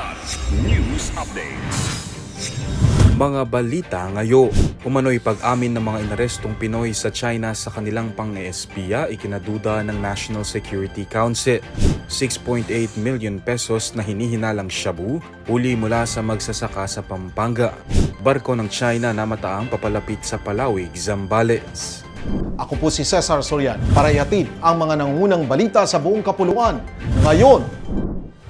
Kilat News Updates. Mga balita ngayon. Umano'y pag-amin ng mga inarestong Pinoy sa China sa kanilang pang-espiya ikinaduda ng National Security Council. 6.8 million pesos na hinihinalang shabu huli mula sa magsasaka sa Pampanga. Barko ng China na mataang papalapit sa Palawig, Zambales. Ako po si Cesar Sorian para ihatid ang mga nangunang balita sa buong kapuluan. Ngayon,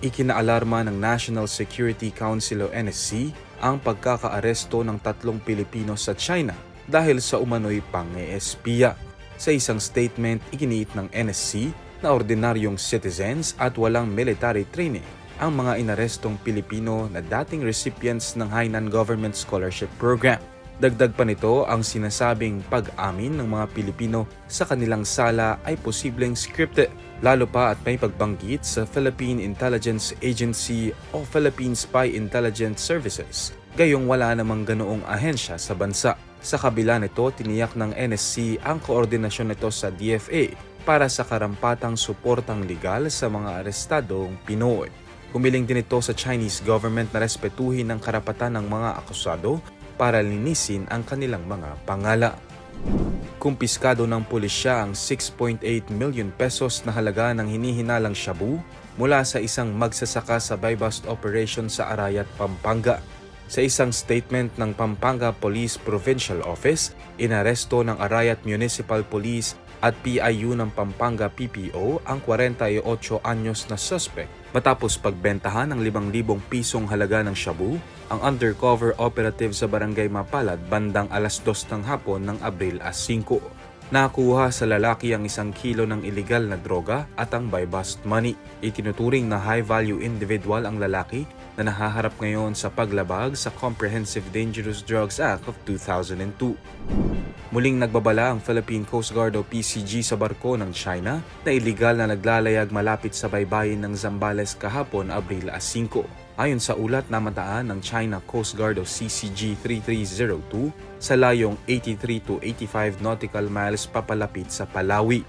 Ikinaalarma ng National Security Council o NSC ang pagkakaaresto ng tatlong Pilipino sa China dahil sa umano'y pang-eespiya. Sa isang statement, iginiit ng NSC na ordinaryong citizens at walang military training ang mga inarestong Pilipino na dating recipients ng Hainan Government Scholarship Program. Dagdag pa nito ang sinasabing pag-amin ng mga Pilipino sa kanilang sala ay posibleng scripted, lalo pa at may pagbanggit sa Philippine Intelligence Agency o Philippine Spy Intelligence Services, gayong wala namang ganoong ahensya sa bansa. Sa kabila nito, tiniyak ng NSC ang koordinasyon nito sa DFA para sa karampatang suportang legal sa mga arestadong Pinoy. Humiling din ito sa Chinese government na respetuhin ang karapatan ng mga akusado para linisin ang kanilang mga pangala. Kumpiskado ng pulisya ang 6.8 million pesos na halaga ng hinihinalang shabu mula sa isang magsasaka sa buy-bust operation sa Arayat, Pampanga. Sa isang statement ng Pampanga Police Provincial Office, inaresto ng Arayat Municipal Police at PIU ng Pampanga PPO ang 48 anyos na suspect matapos pagbentahan ng 5,000 pisong halaga ng shabu ang undercover operative sa barangay Mapalad bandang alas 2 ng hapon ng Abril 5. Nakuha sa lalaki ang isang kilo ng illegal na droga at ang buy-bust money. Itinuturing na high-value individual ang lalaki na nahaharap ngayon sa paglabag sa Comprehensive Dangerous Drugs Act of 2002. Muling nagbabala ang Philippine Coast Guard o PCG sa barko ng China na iligal na naglalayag malapit sa baybayin ng Zambales kahapon Abril 5. Ayon sa ulat na mataan ng China Coast Guard o CCG 3302 sa layong 83 to 85 nautical miles papalapit sa Palawi.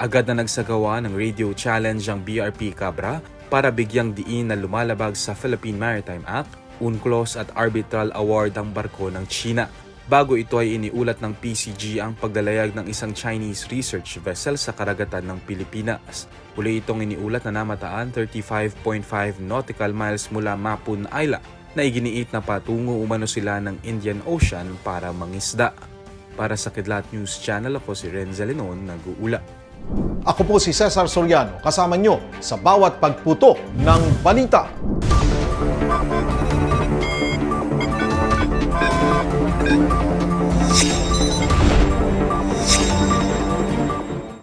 Agad na nagsagawa ng radio challenge ang BRP Cabra para bigyang diin na lumalabag sa Philippine Maritime Act, UNCLOS at Arbitral Award ang barko ng China. Bago ito ay iniulat ng PCG ang paglalayag ng isang Chinese research vessel sa karagatan ng Pilipinas. Huli itong iniulat na namataan 35.5 nautical miles mula Mapun Island na iginiit na patungo umano sila ng Indian Ocean para mangisda. Para sa Kidlat News Channel, ako si Renza Lenon, nag-uula. ako po si Cesar Soriano kasama nyo sa bawat pagputo ng balita.